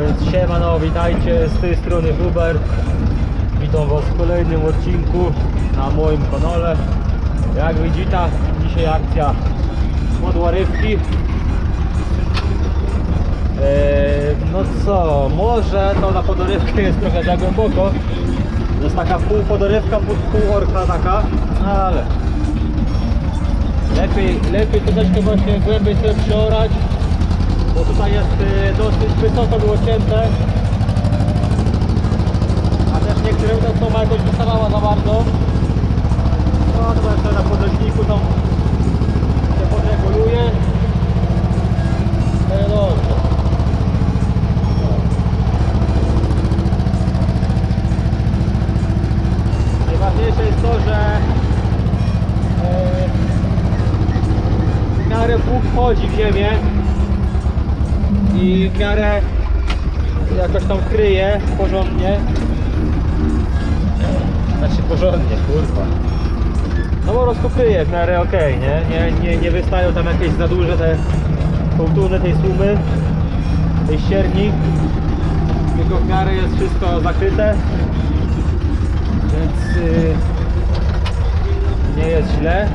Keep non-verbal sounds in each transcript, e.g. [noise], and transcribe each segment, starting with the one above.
więc siemano, witajcie z tej strony Hubert. Witam Was w kolejnym odcinku na moim kanale. Jak widzicie, dzisiaj akcja podłarywki. Eee, no co, może to na podorywkę jest trochę za głęboko. To jest taka pół podorywka, pół, pół orka taka, no ale lepiej, lepiej troszeczkę właśnie głębiej sobie przeorać, bo tutaj jest y, dosyć wysoko było cięte. A też niektórym to słowa jakoś wystawała za bardzo. No to jeszcze na podleśniku tam się podreguluje. No dobrze. Najważniejsze jest to, że e, w miarę Bóg wchodzi w ziemię miarę jakoś tam kryje porządnie. Znaczy porządnie, kurwa. No po prostu kryje w miarę okej, nie? Nie, nie? nie wystają tam jakieś za duże te kołtuny tej sumy, tej ścierni. Tylko w miarę jest wszystko zakryte. Więc yy, nie jest źle.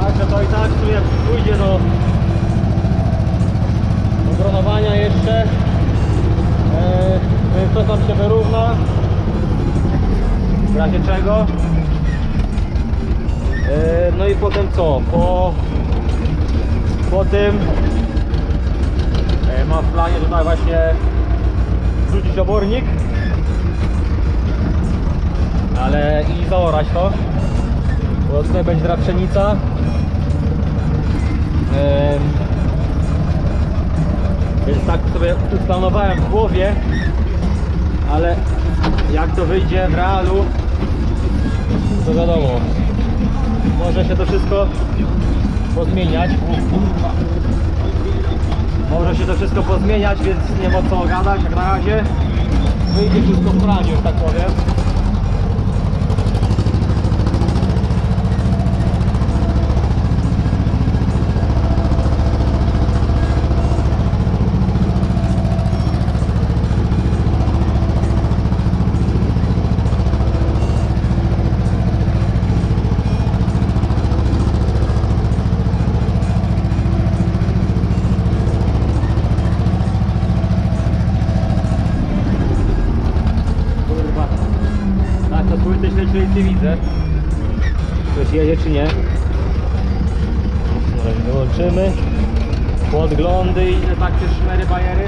Tak, że to i tak tu jak pójdzie do do gronowania jeszcze e, więc to tam się wyrówna w razie czego? E, no i potem co? Po po tym e, mam w planie tutaj właśnie wrzucić obornik. Ale i zaorać to bo tutaj będzie teraz pszenica Więc tak sobie uplanowałem w głowie Ale jak to wyjdzie w realu To wiadomo. Może się to wszystko pozmieniać. Może się to wszystko pozmieniać, więc nie ma co gadać jak na razie. Wyjdzie wszystko w praniu, że tak powiem jedzie czy nie? Razie wyłączymy. Podglądy i takie szmery, bajery.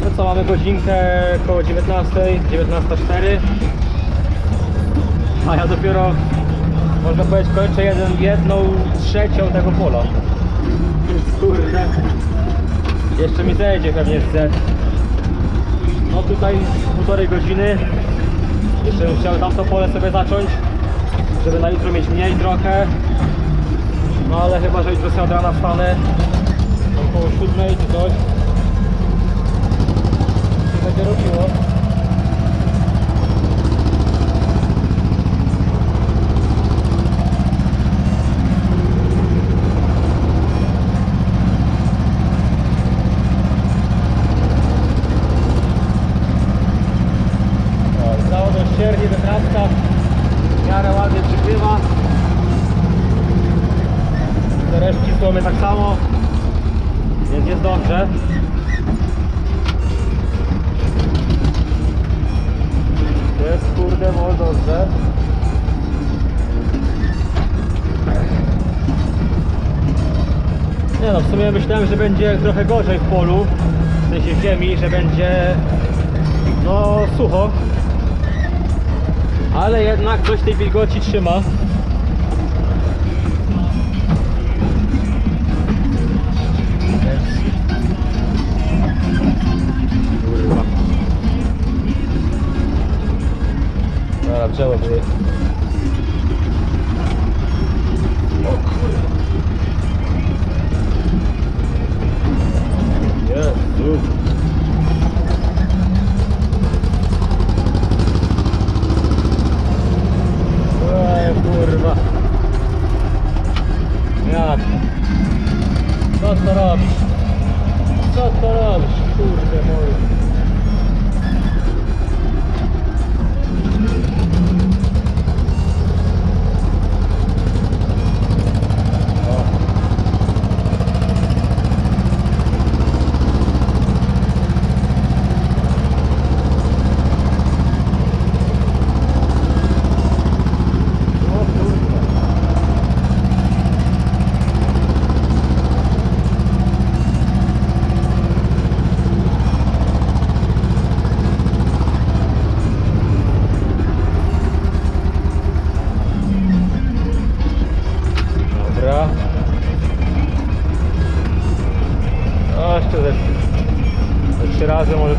No co, mamy godzinkę koło 19, 19.04. A ja dopiero, można powiedzieć, kończę jeden, jedną trzecią tego pola. Kurde. Jeszcze mi zejdzie pewnie z no tutaj półtorej godziny. Jeszcze bym chciał tamto pole sobie zacząć, żeby na jutro mieć mniej trochę. No ale chyba, że jutro sobie od rana wstanę około siódmej czy coś. Co będzie robiło? Że będzie trochę gorzej w polu, w sensie ziemi, że będzie no sucho, ale jednak coś tej wilgoci trzyma. Dobra, w drzewo Ej, kurwa. Jak? Co to robisz? Co to robisz? Kurde mój.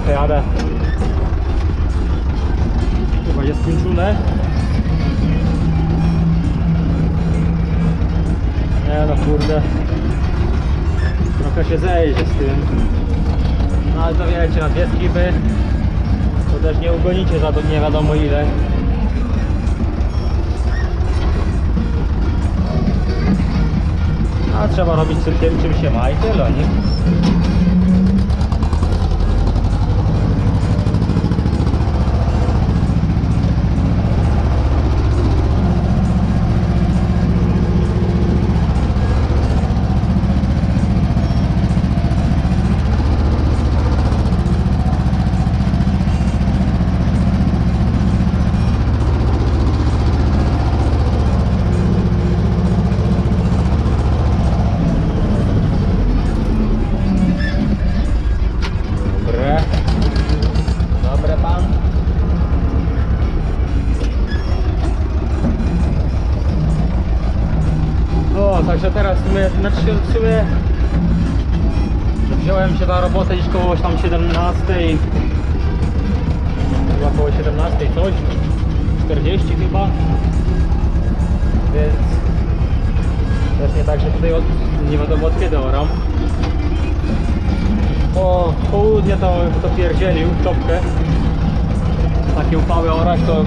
Przejadę. Chyba jest skończone. Nie no kurde. Trochę się zejdzie z tym. No ale to wiecie, na dwie skipy to też nie ugonicie za to nie wiadomo ile. A trzeba robić tym, czym się ma i tyle, nie? Także teraz sumie, znaczy w sumie wziąłem się na robotę gdzieś koło tam 17 chyba koło 17 coś 40 chyba. Więc też nie tak, że tutaj od, nie wiadomo od kiedy oram po południe to, to pierdzielił czopkę. Takie upały orać to...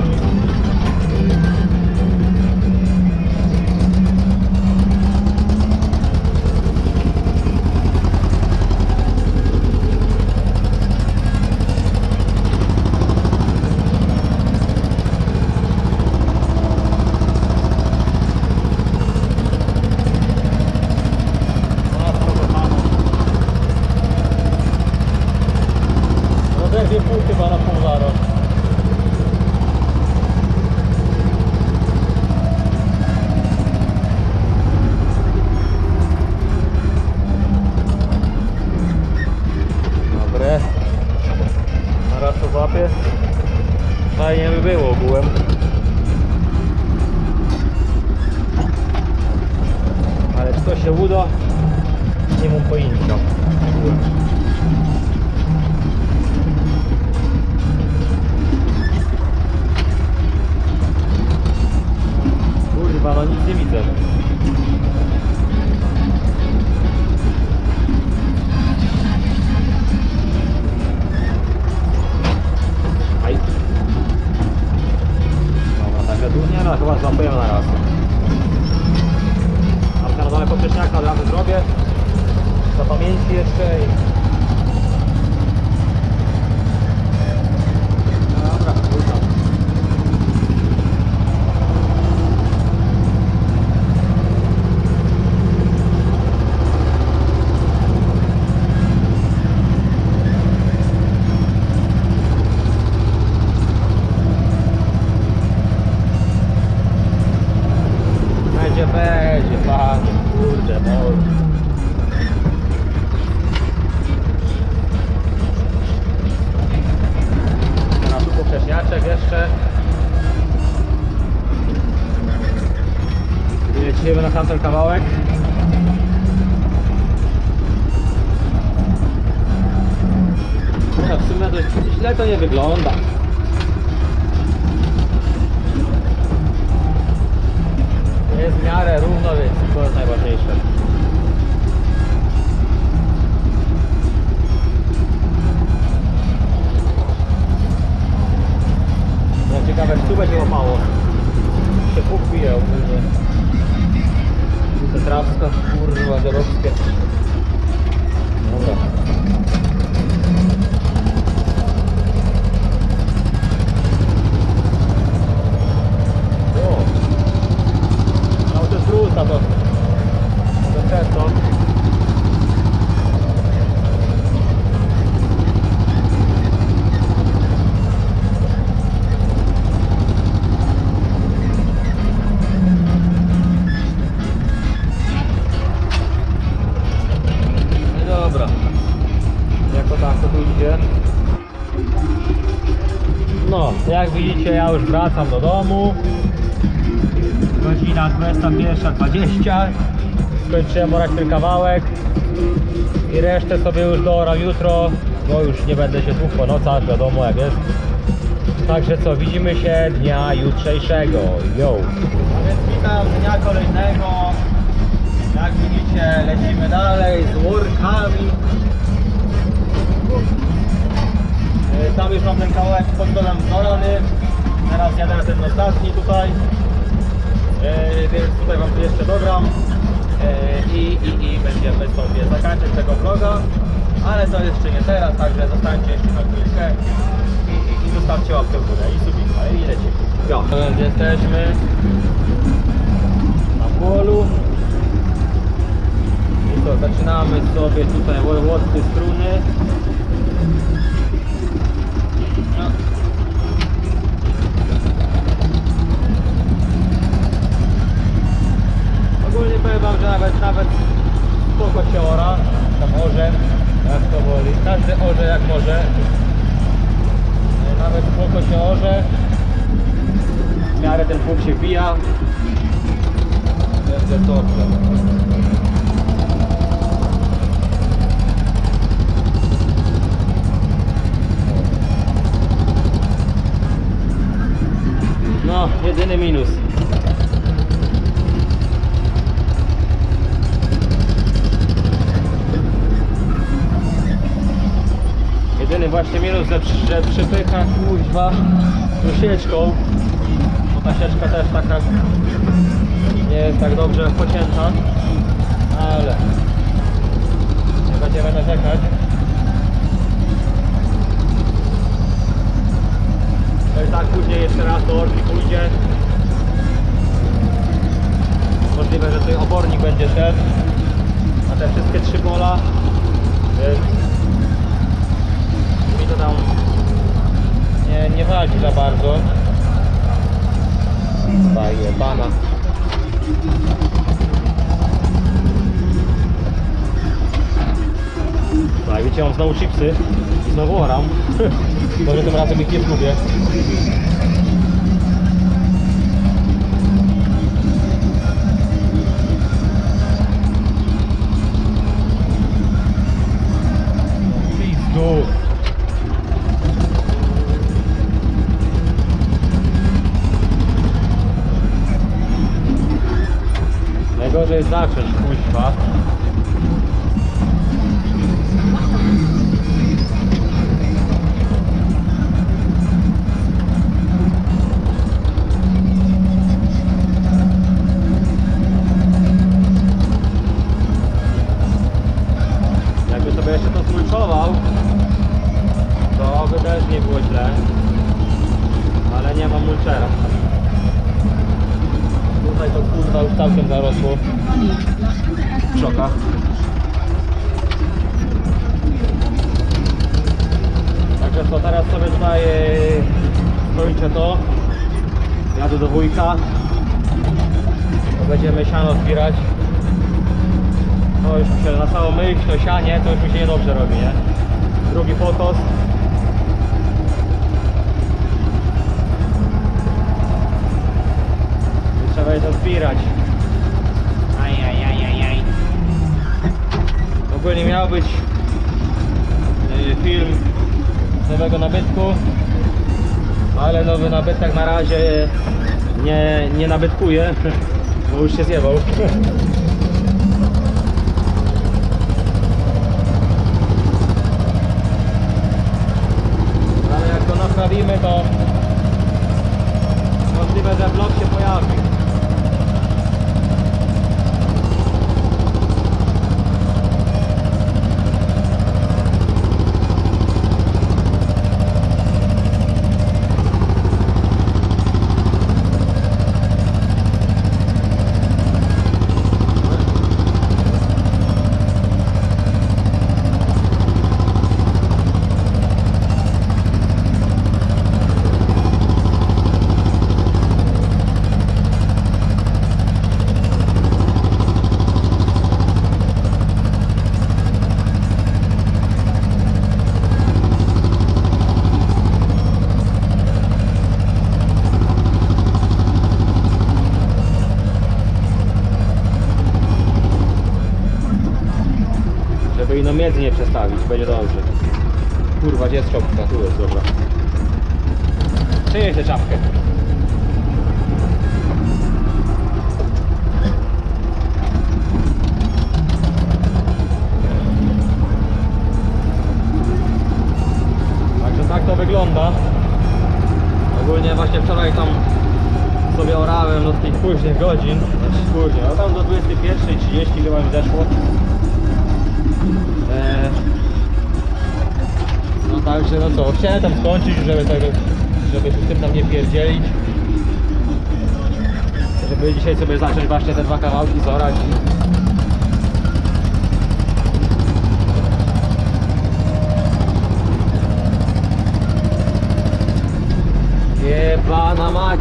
No, w sumie to źle to nie wygląda. Ja już wracam do domu. Godzina 21.20 Skończyłem orać ten kawałek. I resztę sobie już dooram jutro Bo już nie będę się tłukł po nocach, wiadomo jak jest. Także co, widzimy się dnia jutrzejszego. Yo! A więc witam dnia kolejnego. Jak widzicie lecimy dalej z workami. E, Tam już mam ten kawałek pod domem zorany Teraz jadę na ten ostatni tutaj E, więc tutaj Wam tu jeszcze dogram e, i, i, i będziemy sobie zakończyć tego vloga, ale to jeszcze nie teraz, także zostańcie jeszcze na chwilkę i, i, i zostawcie łapkę w górę i subika i lecimy. Jo. Więc jesteśmy na polu i to zaczynamy sobie tutaj tej struny. No. Ogólnie powiem wam, że nawet, spoko się ora, tam orze, jak to woli, każdy orze jak może. Nawet spoko się orze, w miarę ten pług się wbija. Będzie dobrze. No, jedyny minus. Właśnie minus, że, że przypycha kuźwa tą sieczką, bo ta sieczka też taka nie jest tak dobrze pocięta, ale nie będziemy narzekać. To i tak później jeszcze raz do orki pójdzie. Możliwe, że tutaj obornik będzie szedł na te wszystkie trzy pola, więc tam nie, nie walczy za bardzo. Daje pana. Tak, widzicie, mam znowu chipsy i znowu oram. [laughs] Może tym razem ich nie zgubię. zawsze nowy nabytek na razie nie, nie nabytkuje. [laughs] Bo już się zjebał. [laughs] Ale jak go naprawimy, to możliwe, że blok się pojawi. Inną między nie przestawić, będzie dobrze. Kurwa, gdzie jest czopka? Tu jest, dobra. Przynieś czapkę. Także tak to wygląda. Ogólnie właśnie wczoraj tam sobie orałem do tych późnych godzin. Znaczy później, no tam do 21.30 chyba mi zeszło. Eee, no także no co, chciałem tam skończyć, żeby tego, żeby się z tym tam nie pierdzielić. Żeby dzisiaj sobie zacząć właśnie te dwa kawałki zorać. Jebana mać!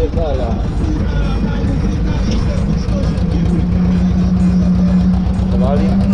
Zapierdala. Powali?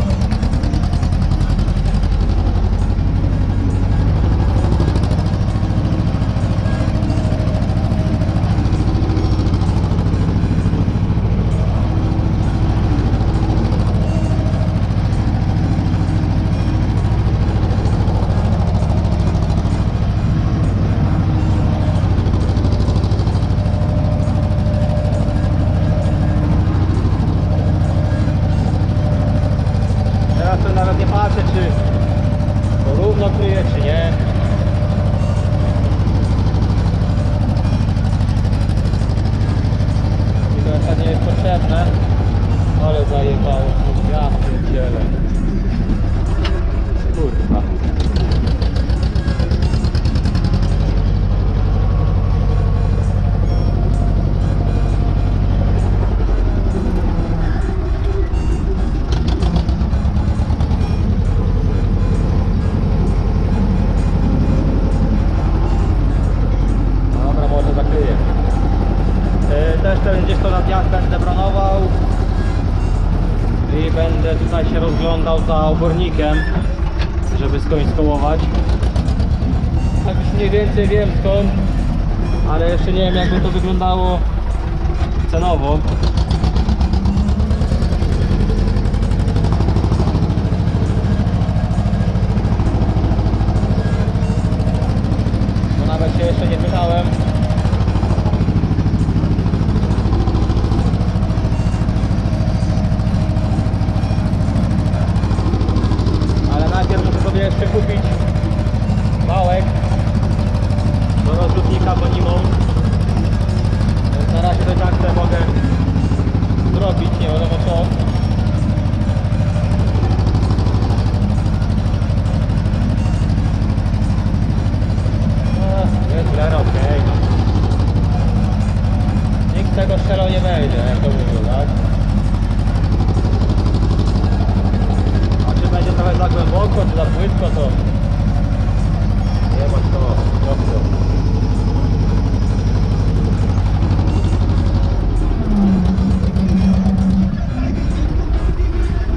Obornikiem, żeby skądś skołować. Tak już mniej więcej wiem skąd, ale jeszcze nie wiem jakby to wyglądało cenowo. Bo nawet się jeszcze nie pytałem. Ale najpierw muszę sobie jeszcze kupić wałek do rozrzutnika po nimą. Więc na razie to tak sobie mogę zrobić, nie wiadomo co. A, Jest glera, okej. Strzelał nie wejdzie, jak to mówią, tak? A czy będzie trochę za głęboko, czy za płytko, to... Nie ma to, dobrze.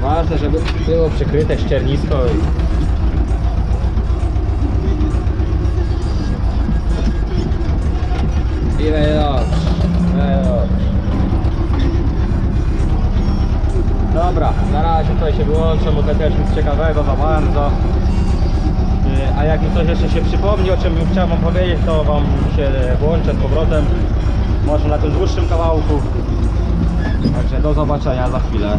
Ważne, żeby było przykryte ściernisko i... I będzie dobrze, Dobra, na razie tutaj się wyłączę, bo to też nic ciekawego za bardzo. Yy, A jak mi coś jeszcze się przypomni, o czym bym chciał wam powiedzieć, to wam się włączę z powrotem. Może na tym dłuższym kawałku. Także do zobaczenia za chwilę.